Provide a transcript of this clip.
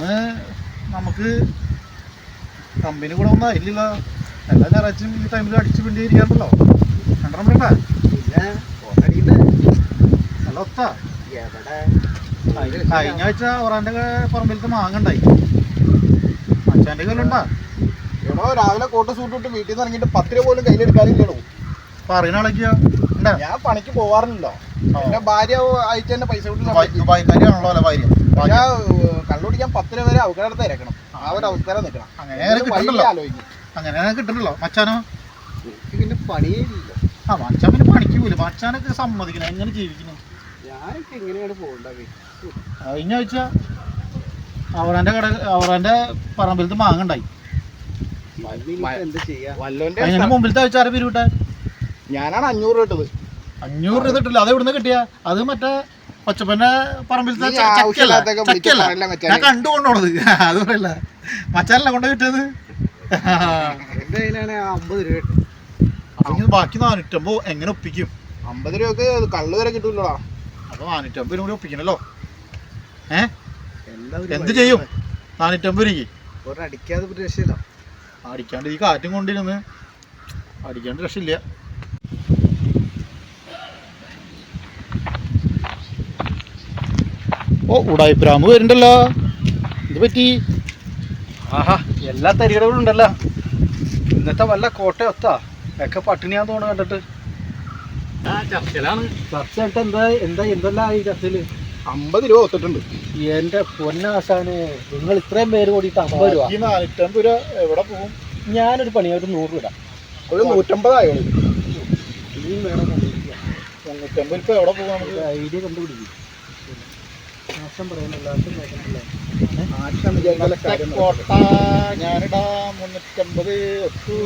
ഇന്ന് നമുക്ക് കമ്പനി കൂടെ ഒന്നും ആയില്ലല്ലോ. എല്ലാ ഞായറാഴ്ചയും ഈ ടൈമിൽ അടിച്ചു പിണ്ടി ഇരിക്കാറുണ്ടല്ലോ രണ്ടെണ്ണം വേണ്ട നല്ല ഒത്ത. കഴിഞ്ഞ ആഴ്ച ഒറാന്റെ പറമ്പിലത്തെ മാങ്ങ ഉണ്ടായി. അച്ഛന്റെ കയ്യിലുണ്ടാ എടോ രാവിലെ കോട്ട് സൂട്ടിട്ട് വീട്ടിൽ നിന്ന് ഇറങ്ങിയിട്ട് പത്ത് രൂപ പോലും കയ്യിലെടുക്കാറില്ലടോ പറയുന്ന ആളൊക്കെയാ? ഞാൻ പണിക്ക് പോവാറില്ലല്ലോ എന്റെ ഭാര്യ അയച്ചു തന്നെ പൈസ ദുബായ്ക്കാരിയാണല്ലോ അല്ലേ ഭാര്യ? പക്ഷെ കള്ളുടിക്കാൻ വരെ അവകടത്തെ ഇറക്കണം. ആ ഒരു അവസ്ഥയിലാണ് നിൽക്കണം. അങ്ങനെ ആലോചിക്കും. അങ്ങനെ കിട്ടണ്ടല്ലോ. മച്ചാനോ? എനിക്ക് പിന്നെ പണിയില്ല ആ മച്ചാൻ പിന്നെ പണിക്ക് പോലും മച്ചാനൊക്കെ സമ്മതിക്കണം. എങ്ങനെ ജീവിക്കണം? ഞാനൊക്കെ എങ്ങനെയാണ് പോകേണ്ടത്? കഴിഞ്ഞ ആഴ്ച അവറാന്റെ കട അവറാന്റെ പറമ്പിലത്ത് മാങ്ങ ഉണ്ടായി എന്ത് ചെയ്യാ? വല്ലോന്റെ അതിന് മുമ്പിലത്തെ ആഴ്ച ആരെ പിരിവിട്ടെ ഞാനാണ് അഞ്ഞൂറ് രൂപ ഇട്ടത്. അഞ്ഞൂറ് രൂപ ഇട്ടില്ല അത് എവിടുന്ന് കിട്ടിയ? അത് മറ്റേ പച്ചപ്പന്റെ പറമ്പിലത്തെ ചക്കല്ല ചക്കല്ല ഞാൻ കണ്ടു കൊണ്ടോണത്. അത് പറയല്ല മച്ചാനല്ല കൊണ്ട് കിട്ടിയത്? അമ്പത് രൂപ ബാക്കി നാനൂറ്റമ്പോ എങ്ങനെ ഒപ്പിക്കും? അമ്പത് രൂപക്ക് കള്ള് വരെ കിട്ടൂലടാ. അപ്പൊ നാനൂറ്റമ്പത് കൂടി ഒപ്പിക്കണല്ലോ. ഏ? എന്ത് ചെയ്യും? നാനൂറ്റമ്പത് രൂപയ്ക്ക്? രക്ഷയില്ല. അടിക്കാണ്ട് ഈ കാറ്റും കൊണ്ടിരുന്ന് അടിക്കാണ്ട് രക്ഷയില്ല. ഓ ഉടായിപ്രാമ്പ് വരുന്നുണ്ടല്ലോ. ഇത് പറ്റി? ആഹാ എല്ലാ തരികടകളും ഉണ്ടല്ലോ. ഇന്നത്തെ വല്ല കോട്ടയൊത്താ ഒക്കെ പട്ടിണിയാന്ന് തോന്നുന്നു കണ്ടിട്ട്. ചർച്ചയിലാണ്. ചർച്ച ആയിട്ട് എന്താ എന്താ എന്തെല്ലാം ഈ ചർച്ചയിൽ അമ്പത് രൂപ ഒത്തിട്ടുണ്ട് എന്റെ പൊന്നാശാന് നിങ്ങൾ ഇത്രയും പേര് കൂടിയിട്ട് അമ്പത് രൂപ. നാനൂറ്റമ്പത് രൂപ എവിടെ പോകും? ഞാനൊരു പണി ഒരു നൂറ് രൂപ ഒരു നൂറ്റമ്പതായോ ഐഡിയ കണ്ടുപിടിക്കും. നാശം പറയുന്നില്ല നാശം നോക്കുന്നില്ല ആശം വിചാരിച്ചാലേ കാര്യം നടക്കൂ. കോട്ട ഞാനിടാ മുന്നൂറ്റമ്പത് ഒത്തു.